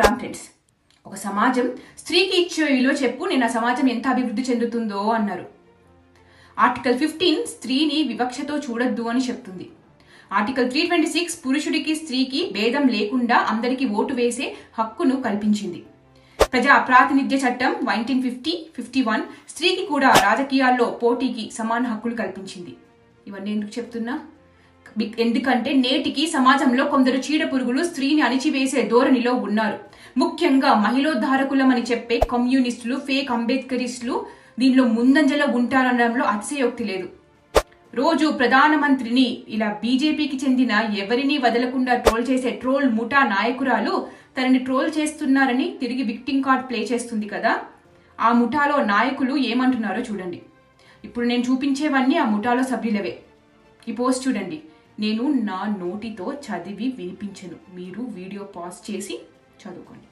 Ram friends ఒక సమాజం స్త్రీకి ఇచ్చే విలువ చెప్పు నేను ఆ సమాజం ఎంత అభివృద్ధి చెందుతుందో అన్నారు. ఆర్టికల్ ఫిఫ్టీన్ స్త్రీని వివక్షతో చూడొద్దు అని చెప్తుంది. ఆర్టికల్ త్రీ ట్వంటీ సిక్స్ పురుషుడికి స్త్రీకి భేదం లేకుండా అందరికీ ఓటు వేసే హక్కును కల్పించింది. ప్రజా ప్రాతినిధ్య చట్టం నైన్టీన్ ఫిఫ్టీ ఫిఫ్టీ వన్ స్త్రీకి కూడా రాజకీయాల్లో పోటీకి సమాన హక్కులు కల్పించింది. ఇవన్నీ ఎందుకు చెప్తున్నా? ఎందుకంటే నేటికి సమాజంలో కొందరు చీడ పురుగులు స్త్రీని అణిచివేసే ధోరణిలో ఉన్నారు. ముఖ్యంగా మహిళోద్ధారకులమని చెప్పే కమ్యూనిస్టులు ఫేక్ అంబేద్కరిస్టులు దీనిలో ముందంజలో ఉంటారనడంలో అతిశయోక్తి లేదు. రోజు ప్రధానమంత్రిని ఇలా బీజేపీకి చెందిన ఎవరిని వదలకుండా ట్రోల్ చేసే ట్రోల్ ముఠా నాయకురాలు తనని ట్రోల్ చేస్తున్నారని తిరిగి విక్టింగ్ కార్డ్ ప్లే చేస్తుంది కదా. ఆ ముఠాలో నాయకులు ఏమంటున్నారో చూడండి. ఇప్పుడు నేను చూపించేవన్నీ ఆ ముఠాలో సభ్యులవే. ఈ పోస్ట్ చూడండి. నేను నా నోటితో చదివి వినిపించను. మీరు వీడియో పాజ్ చేసి చదువుకోండి.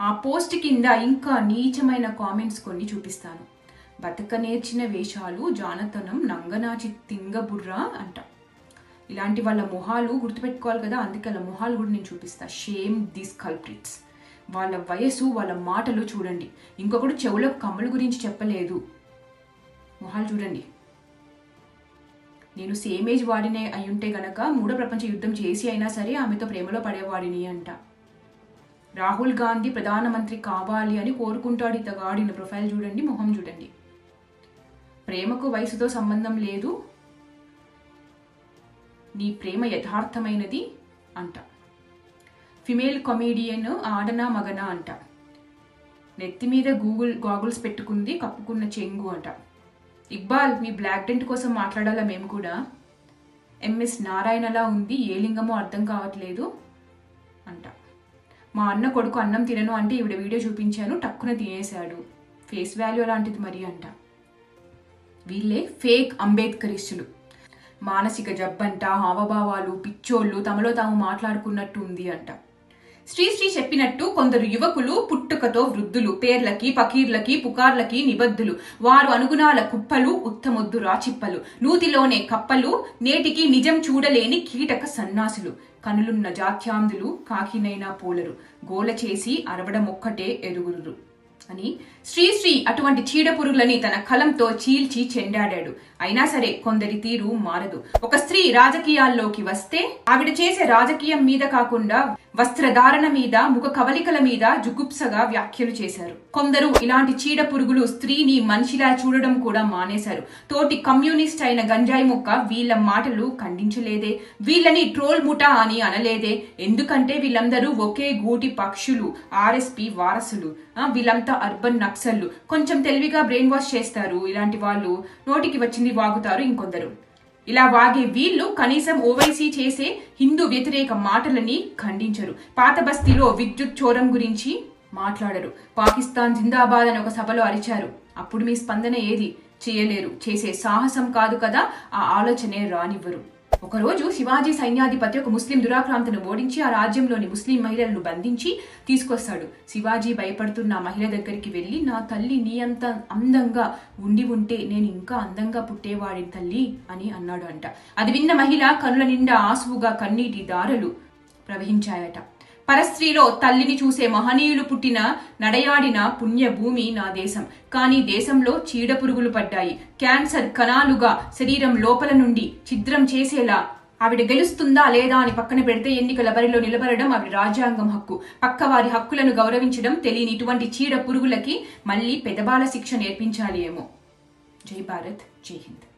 ఆ పోస్ట్ కింద ఇంకా నీచమైన కామెంట్స్ కొన్ని చూపిస్తాను. బతక నేర్చిన వేషాలు జానతనం నంగనాచి తింగబుర్ర అంట. ఇలాంటి వాళ్ళ మొహాలు గుర్తుపెట్టుకోవాలి కదా అందుకే వాళ్ళ మొహాలు కూడా నేను చూపిస్తా. షేమ్ దిస్ కల్ప్రిట్స్ వాళ్ళ వయసు వాళ్ళ మాటలు చూడండి. ఇంకొకడు చెవులకు కమ్మల గురించి చెప్పలేదు. మొహాలు చూడండి. నేను సేమ్ ఏజ్ వాడినే అయ్యుంటే గనక మూడో ప్రపంచ యుద్ధం చేసి అయినా సరే ఆమెతో ప్రేమలో పడేవాడిని అంట. రాహుల్ గాంధీ ప్రధానమంత్రి కావాలి అని కోరుకుంటాడు ఇతగాడిన ప్రొఫైల్ చూడండి మొహం చూడండి. ప్రేమకు వయసుతో సంబంధం లేదు. నీ ప్రేమ యథార్థమైనది అంట. ఫిమేల్ కమేడియన్ ఆడనా మగనా అంట. నెత్తి మీద గూగుల్ గాగుల్స్ పెట్టుకుంది కప్పుకున్న చెంగు అంట. ఇక్బాల్ మీ బ్లాక్ డెంట్ కోసం మాట్లాడాలా మేము కూడా? ఎంఎస్ నారాయణలా ఉంది ఏ లింగమో అర్థం కావట్లేదు అంట. మా అన్న కొడుకు అన్నం తినను అంటే ఈవిడ వీడియో చూపించాను టక్కున తినేశాడు. ఫేస్ వాల్యూ లాంటిది మరి అంట. వీళ్ళే ఫేక్ అంబేద్కరిస్టులు. మానసిక జబ్బంట హావభావాలు పిచ్చోళ్ళు తమలో తాము మాట్లాడుకున్నట్టు ఉంది అంట. శ్రీశ్రీ చెప్పినట్టు కొందరు యువకులు పుట్టుకతో వృద్ధులు పేర్లకి పకీర్లకి పుకార్లకి నిబద్ధులు. వారు అనుగుణాల కుప్పలు ఉత్తమొద్దు రాచిప్పలు. నూతిలోనే కప్పలు నేటికి నిజం చూడలేని కీటక సన్నాసులు. కనులున్న జాత్యాంధులు కాకినైనా పోలరు. గోల చేసి అరవడం ఒక్కటే ఎరుగురు అని శ్రీశ్రీ అటువంటి చీడపురుగులని తన కలంతో చీల్చి చెండాడాడు. అయినా సరే కొందరి తీరు మారదు. ఒక స్త్రీ రాజకీయాల్లోకి వస్తే ఆవిడ చేసే రాజకీయం మీద కాకుండా వస్త్రధారణ మీద ముఖ కవలికల మీద జుగుప్సగా వ్యాఖ్యలు చేశారు. కొందరు ఇలాంటి చీడ పురుగులు స్త్రీని మనిషిలా చూడడం కూడా మానేశారు. తోటి కమ్యూనిస్ట్ అయిన గంజాయి ముక్క వీళ్ళ మాటలు ఖండించలేదే వీళ్ళని ట్రోల్ ముఠా అని అనలేదే. ఎందుకంటే వీళ్ళందరూ ఒకే గూటి పక్షులు ఆర్ఎస్పి వారసులు. వీళ్ళంతా అర్బన్ నక్సల్లు కొంచెం తెలివిగా బ్రెయిన్ వాష్ చేస్తారు ఇలాంటి వాళ్ళు. నోటికి వచ్చింది వాగుతారు ఇంకొందరు. ఇలా వాగే వీళ్ళు కనీసం ఓవైసీ చేసే హిందూ వ్యతిరేక మాటలని ఖండించరు. పాత బస్తీలో విద్యుత్ చోరం గురించి మాట్లాడరు. పాకిస్తాన్ జిందాబాద్ అని ఒక సభలో అరిచారు. అప్పుడు మీ స్పందన ఏది? చేయలేరు. చేసే సాహసం కాదు కదా ఆ ఆలోచనే రానివ్వరు. ఒకరోజు శివాజీ సైన్యాధిపతి ఒక ముస్లిం దురాక్రాంతను ఓడించి ఆ రాజ్యంలోని ముస్లిం మహిళలను బంధించి తీసుకొస్తాడు. శివాజీ భయపడుతున్న మహిళ దగ్గరికి వెళ్ళి నా తల్లి నీ అంత అందంగా ఉండి ఉంటే నేను ఇంకా అందంగా పుట్టేవాడి తల్లి అని అన్నాడు అంట అది విన్న మహిళ కనుల నిండా ఆసువుగా కన్నీటి దారలు ప్రవహించాయట. పరస్త్రీలో తల్లిని చూసే మహనీయులు పుట్టిన నడయాడిన పుణ్య భూమి నా దేశం. కానీ దేశంలో చీడ పురుగులు పడ్డాయి. క్యాన్సర్ కణాలుగా శరీరం లోపల నుండి ఛిద్రం చేసేలా ఆవిడ గెలుస్తుందా లేదా అని పక్కన పెడితే ఎన్నికల బరిలో నిలబడడం ఆవిడ రాజ్యాంగం హక్కు. పక్కవారి హక్కులను గౌరవించడం తెలియని ఇటువంటి చీడ పురుగులకి మళ్ళీ పెదబాల శిక్ష నేర్పించాలి ఏమో. జై భారత్ జై హింద్.